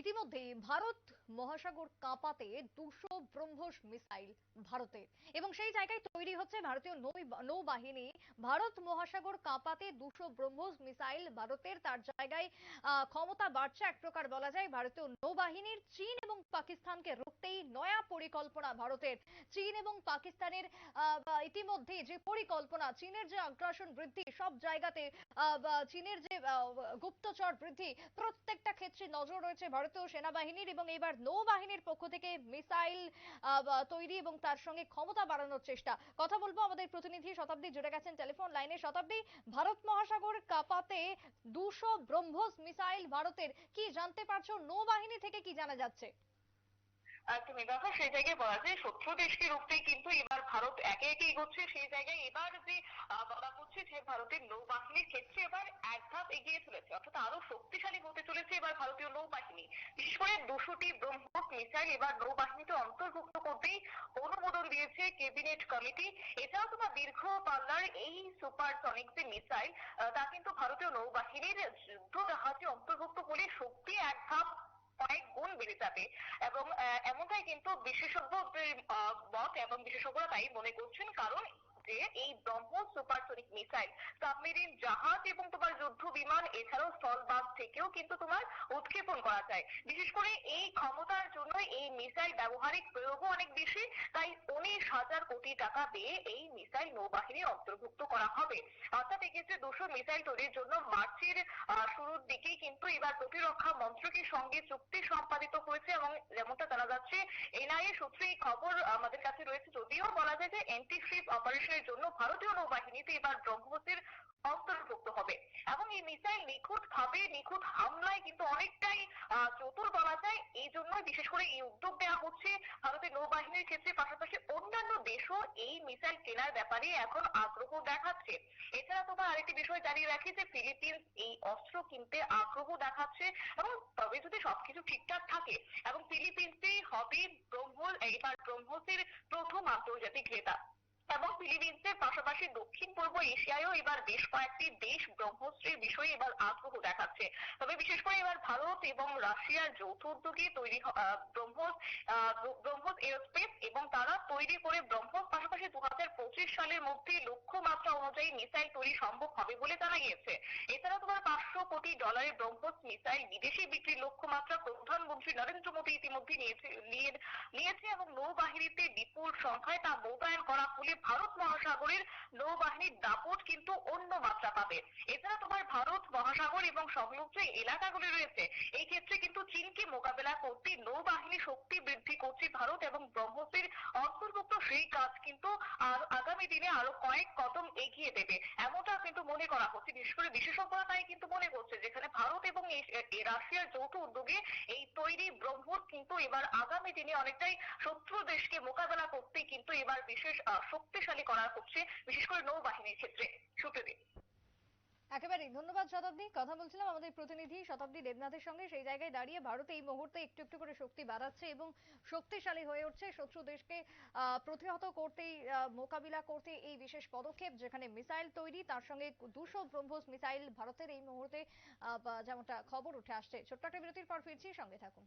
ইতিমধ্যে ভারত মহাসাগর কাঁপাতে দুশো ব্রহ্মস মিসাইল ভারতের এবং সেই জায়গায় তৈরি হচ্ছে ভারতীয় নৌবাহিনী। ভারত মহাসাগর কাঁপাতে দুশো ব্রহ্মস মিসাইল ভারতের। তার জায়গায় ক্ষমতা বাড়ছে এক প্রকার বলা যায়। ভারতীয় নৌবাহিনীর চীন এবং পাকিস্তানকে রুখতেই নয়া পরিকল্পনা ভারতের। চীন এবং পাকিস্তানের ইতিমধ্যে যে পরিকল্পনা, চীনের যে আগ্রাসন বৃদ্ধি, সব জায়গাতে চীনের যে গুপ্তচর বৃদ্ধি, প্রত্যেকটা ক্ষেত্রে নজর রয়েছে ভারতীয় সেনাবাহিনীর এবং এবার নৌবাহিনীর পক্ষ থেকে মিসাইল তৈরি এবং তার সঙ্গে ক্ষমতা বাড়ানোর চেষ্টা। কথা বলব আমাদের প্রতিনিধি শতাব্দী জুড়ে গেছেন টেলিফোন লাইনে। শতাব্দী, ভারত মহাসাগর কাপাতে দুশো ব্রহ্মস মিসাইল ভারতের। কি জানতে পারছ? নৌবাহিনী থেকে কি জানা যাচ্ছে? তুমি দেখো, সেই জায়গায় বলা যায় শত্রু দেশকে রুখতেই কিন্তু এবার ভারত একে একে এগোচ্ছে। সেই জায়গায় এবার যে বলা হচ্ছে যে ভারতের নৌবাহিনীর ক্ষেত্রে এবার এক ধাপ এগিয়ে চলেছে, অর্থাৎ আরও শক্তিশালী হতে চলেছে এবার ভারতীয় নৌবাহিনী। বিশেষ করে দুশোটি ব্রহ্মস মিসাইল এবার নৌবাহিনীতে অন্তর্ভুক্ত করতেই অনুমোদন দিয়েছে ক্যাবিনেট কমিটি। এছাড়াও তোমার দীর্ঘ পাল্লার এই সুপারসনিক যে মিসাইল তা কিন্তু ভারতীয় নৌবাহিনীর যুদ্ধ জাহাজে অন্তর্ভুক্ত হলে শক্তি এক ধাপ অনেক গুণ বেড়ে যাবে এবং এমনটাই কিন্তু বিশেষজ্ঞদের মত এবং বিশেষজ্ঞরা তাই মনে করছেন, কারণ যে এই ব্রহ্মোস সুপারসনিক মিসাইল, সাবমেরিন জাহাজ এবং তোমার যুদ্ধ বিমান, এছাড়াও স্থল স্থলবাস থেকেও কিন্তু তোমার উৎক্ষেপণ করা যায়। বিশেষ করে এই ক্ষমতার জন্য এই মিসাইল ব্যবহারিক প্রয়োগও অনেক বেশি, তাই উনিশ হাজার কোটি টাকা দিয়ে এই মিসাইল নৌবাহিনীর অন্তর্ভুক্ত করা হবে। অর্থাৎ এক্ষেত্রে দুশো মিসাইল তৈরির জন্য মার্চের শুরুর দিকেই কিন্তু এবার প্রতিরক্ষা মন্ত্রকের সঙ্গে চুক্তি সম্পাদিত হয়েছে এবং যেমনটা জানা যাচ্ছে, এনআইএ সূত্রে এই খবর আমাদের কাছে রয়েছে। যদিও বলা যায় যে এন্টি শিপ অপারেশনের জন্য ভারতীয় নৌবাহিনীতে এবার ব্রহ্মসের অন্তর্ভুক্ত হবে। এবং এই মিসাইল নিখুঁত ভাবে নিখুঁত হামলায় কিন্তু অনেকটাই চতুর বলা যায় বিশেষ করে এই উদ্যোগ দেওয়া হচ্ছে ভারতের নৌবাহিনীর ক্ষেত্রে, পাশাপাশি অন্যান্য দেশও এই মিসাইল কেনার ব্যাপারে এখন আগ্রহ দেখাচ্ছে। এছাড়া তোমার আরেকটি বিষয় জানিয়ে রাখি যে ফিলিপিন্স এই অস্ত্র কিনতে আগ্রহ দেখাচ্ছে এবং তবে যদি সবকিছু ঠিকঠাক থাকে, এবং ফিলিপিন্সেই হবে ব্রহ্মোস এবার ব্রহ্মোসের প্রথম আন্তর্জাতিক ক্রেতা। এবং ফিলিপিন্সের পাশাপাশি এবার বেশ কয়েকটি দেশ ব্রহ্মস্ত্রের বিষয়ে এবার আগ্রহ দেখাচ্ছে। তবে বিশেষ করে এবার ভারত এবং রাশিয়ার যৌথ উদ্যোগে তৈরি ব্রহ্মস ব্রহ্মস এরোস্পেস এবং তারা তৈরি করে ব্রহ্মস পাশাপাশি দু পঁচিশ সালের মধ্যে লক্ষ্যমাত্রা অনুযায়ী মিসাইল তৈরি সম্ভব হবে বলে জানা গিয়েছে। এছাড়া তোমার পাঁচশো কোটি ডলারের ব্রহ্মস মিসাইল বিদেশি বিক্রির লক্ষ্যমাত্রা প্রধানমন্ত্রী নরেন্দ্র মোদী ইতিমধ্যে নিয়েছে, নিয়ে- নিয়েছে এবং নৌবাহিনীতে বিপুল সংখ্যায় তা মোতায়েন করা হলে ভারত মহাসাগরের নৌবাহিনীর দাপট কিন্তু অন্য মাত্রা পাবে। এছাড়া তোমার ভারত, মহাসাগর এবং সংলগ্ন এলাকাগুলি রয়েছে। এই ক্ষেত্রে কিন্তু চীনকে মোকাবেলা করতে নৌবাহিনী শক্তি বৃদ্ধি করছে? ভারত এবং ব্রহ্মসের অন্তর্ভুক্ত সেই কাজ কিন্তু আর আগামী দিনে আরও কয়েক কদম এগিয়ে দেবে। এমনটা কিন্তু মনে করা হচ্ছে। বিশেষ করে বিশেষজ্ঞরা তাই কিন্তু মনে করছে, যেখানে ভারত এবং রাশিয়ার যৌথ উদ্যোগে এই তৈরি ব্রহ্মর কিন্তু এবার আগামী দিনে অনেকটাই শত্রু দেশকে মোকাবেলা করতে কিন্তু এবার বিশেষ শক্তিশালী করা হচ্ছে, বিশেষ করে নৌবাহিনীর ক্ষেত্রে। সুপ্রদীপ। একেবারে ধন্যবাদ শতাব্দী। কথা বলছিলাম আমাদের প্রতিনিধি শতাব্দী দেবনাথের সঙ্গে। সেই জায়গায় দাঁড়িয়ে ভারত এই মুহূর্তে একটু একটু করে শক্তি বাড়াচ্ছে এবং শক্তিশালী হয়ে উঠছে। শত্রু দেশকে প্রতিহত করতেই আহ, মোকাবিলা করতে এই বিশেষ পদক্ষেপ যেখানে মিসাইল তৈরি তার সঙ্গে দুশো ব্রহ্মস মিসাইল ভারতের এই মুহূর্তে যেমনটা খবর উঠে আসছে। ছোট্ট একটা বিরতির পর ফিরছি। সঙ্গে থাকুন।